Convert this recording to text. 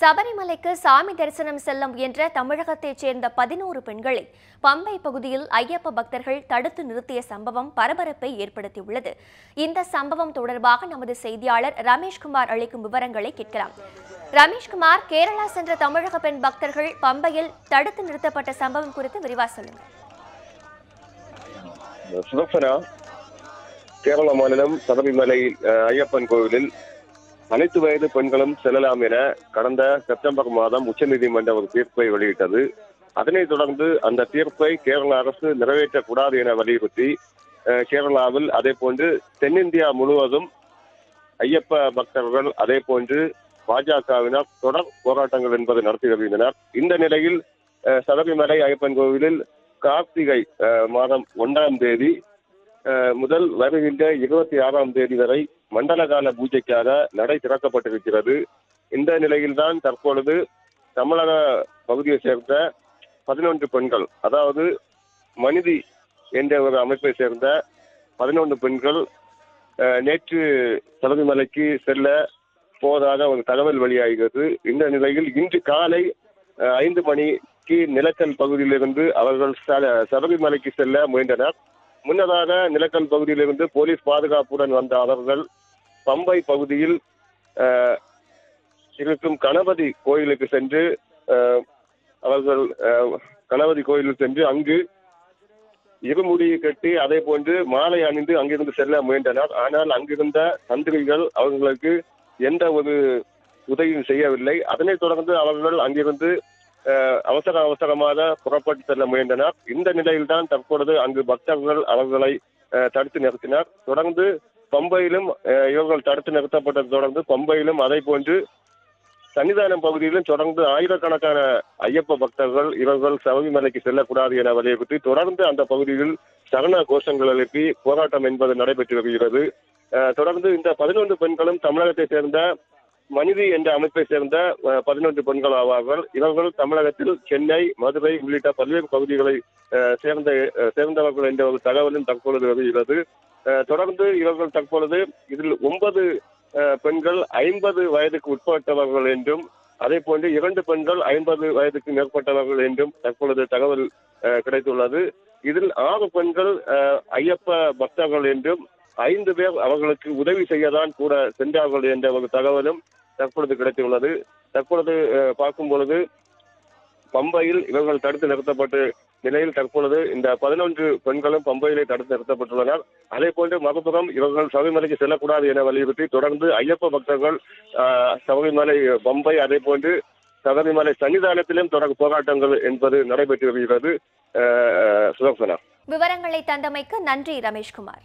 சபரிமலைக்கு சாமி தரிசனம் செல்ல முயன்ற தமிழகத்தைச் சேர்ந்த பதினோரு பெண்களை பம்பை பகுதியில் ஐயப்ப பக்தர்கள் தடுத்து நிறுத்திய சம்பவம் பரபரப்பை ஏற்படுத்தியுள்ளது. இந்த சம்பவம் தொடர்பாக நமது செய்தியாளர் ரமேஷ்குமார் அளிக்கும் விவரங்களை கேட்கலாம். ரமேஷ்குமார் கேரளா சென்ற தமிழக பெண் பக்தர்கள் பம்பையில் தடுத்து நிறுத்தப்பட்ட சம்பவம் குறித்து விரிவா சொல்லுங்க. கேரள மாநிலம் சபரிமலை ஐயப்பன் கோவிலில் அனைத்து வயது பெண்களும் செல்லலாம் என கடந்த செப்டம்பர் மாதம் உச்சநீதிமன்றம் ஒரு தீர்ப்பை வெளியிட்டது. அதனைத் தொடர்ந்து அந்த தீர்ப்பை கேரள அரசு நிறைவேற்றக்கூடாது என வலியுறுத்தி கேரளாவில் அதே போன்று தென்னிந்தியா முழுவதும் ஐயப்ப பக்தர்கள் அதே போன்று பாஜகவினர் தொடர் போராட்டங்கள் என்பது நடத்தி வருகின்றனர். இந்த நிலையில் சபரிமலை ஐயப்பன் கோவிலில் கார்த்திகை மாதம் ஒன்றாம் தேதி முதல் வருகின்ற இருபத்தி ஆறாம் தேதி வரை மண்டல கால பூஜைக்காக நடை திறக்கப்பட்டிருக்கிறது. இந்த நிலையில்தான் தற்பொழுது தமிழக பகுதியை சேர்ந்த பதினொன்று பெண்கள் அதாவது மனிதி என்ற ஒரு அமைப்பை சேர்ந்த பதினொன்று பெண்கள் நேற்று சபரிமலைக்கு செல்ல போவதாக ஒரு தகவல் வெளியாகிறது. இந்த நிலையில் இன்று காலை ஐந்து மணிக்கு நிலக்கல் பகுதியிலிருந்து அவர்கள் சபரிமலைக்கு செல்ல முயன்றனர். முன்னதாக நிலக்கல் பகுதியிலிருந்து போலீஸ் பாதுகாப்புடன் வந்த அவர்கள் பம்பை பகுதியில் இருக்கும் கணபதி கோயிலுக்கு சென்று அவர்கள் கணபதி கோயிலுக்கு சென்று அங்கு இருமுடியை கட்டி அதே போன்று மாலை அணிந்து அங்கிருந்து செல்ல முயன்றனர். ஆனால் அங்கிருந்த தந்திரிகள் அவர்களுக்கு எந்த ஒரு உதவியும் செய்யவில்லை. அதனைத் தொடர்ந்து அவர்கள் அங்கிருந்து அவசர அவசரமாக புறப்பட்டு செல்ல முயன்றனர். இந்த நிலையில்தான் தற்பொழுது அங்கு பக்தர்கள் அவர்களை தடுத்து நிறுத்தினர். தொடர்ந்து பம்பையிலும் இவர்கள் தடுத்து நிறுத்தப்பட்டதை தொடர்ந்து பம்பையிலும் அதை போன்று சன்னிதானம் பகுதியிலும் தொடர்ந்து ஆயிரக்கணக்கான ஐயப்ப பக்தர்கள் இவர்கள் சபரிமலைக்கு செல்லக்கூடாது என வலியுறுத்தி தொடர்ந்து அந்த பகுதியில் சரண கோஷங்கள் எழுப்பி போராட்டம் என்பது நடைபெற்று வருகிறது. அஹ், தொடர்ந்து இந்த பதினொன்று பெண்களும் தமிழகத்தை சேர்ந்த மனிதி என்ற அமைப்பை சேர்ந்த பதினொன்று பெண்கள் ஆவார்கள். இவர்கள் தமிழகத்தில் சென்னை மதுரை உள்ளிட்ட பல்வேறு பகுதிகளை சேர்ந்த சேர்ந்தவர்கள் என்ற ஒரு தகவலும் தற்பொழுது வருகிறது. தொடர்ந்து இவர்கள் தற்பொழுது இதில் ஒன்பது பெண்கள் ஐம்பது வயதுக்கு உட்பட்டவர்கள் என்றும் அதே போன்று இரண்டு பெண்கள் ஐம்பது வயதுக்கு மேற்பட்டவர்கள் என்றும் தற்பொழுது தகவல் கிடைத்துள்ளது. இதில் ஆறு பெண்கள் ஐயப்ப பக்தர்கள் என்றும் ஐந்து பேர் அவர்களுக்கு உதவி செய்யதான் கூட சென்றார்கள் என்ற ஒரு தகவலும் தற்பொழுது கிடைத்துள்ளது. தற்பொழுது பார்க்கும் பொழுது பம்பையில் இவர்கள் தடுத்து நிறுத்தப்பட்டு நிலையில் தற்பொழுது இந்த பதினொன்று பெண்களும் பம்பையிலே தடுத்து நிறுத்தப்பட்டுள்ளனர். அதே போன்று மறுபுறம் இவர்கள் சபரிமலைக்கு செல்லக்கூடாது என வலியுறுத்தி தொடர்ந்து ஐயப்ப பக்தர்கள் சபரிமலை பம்பை அதே போன்று சபரிமலை சன்னிதானத்திலும் தொடர் போராட்டங்கள் என்பது நடைபெற்று வருகிறது. அஹ், சுதர்சனா. விவரங்களை தந்தமைக்கு நன்றி ரமேஷ்குமார்.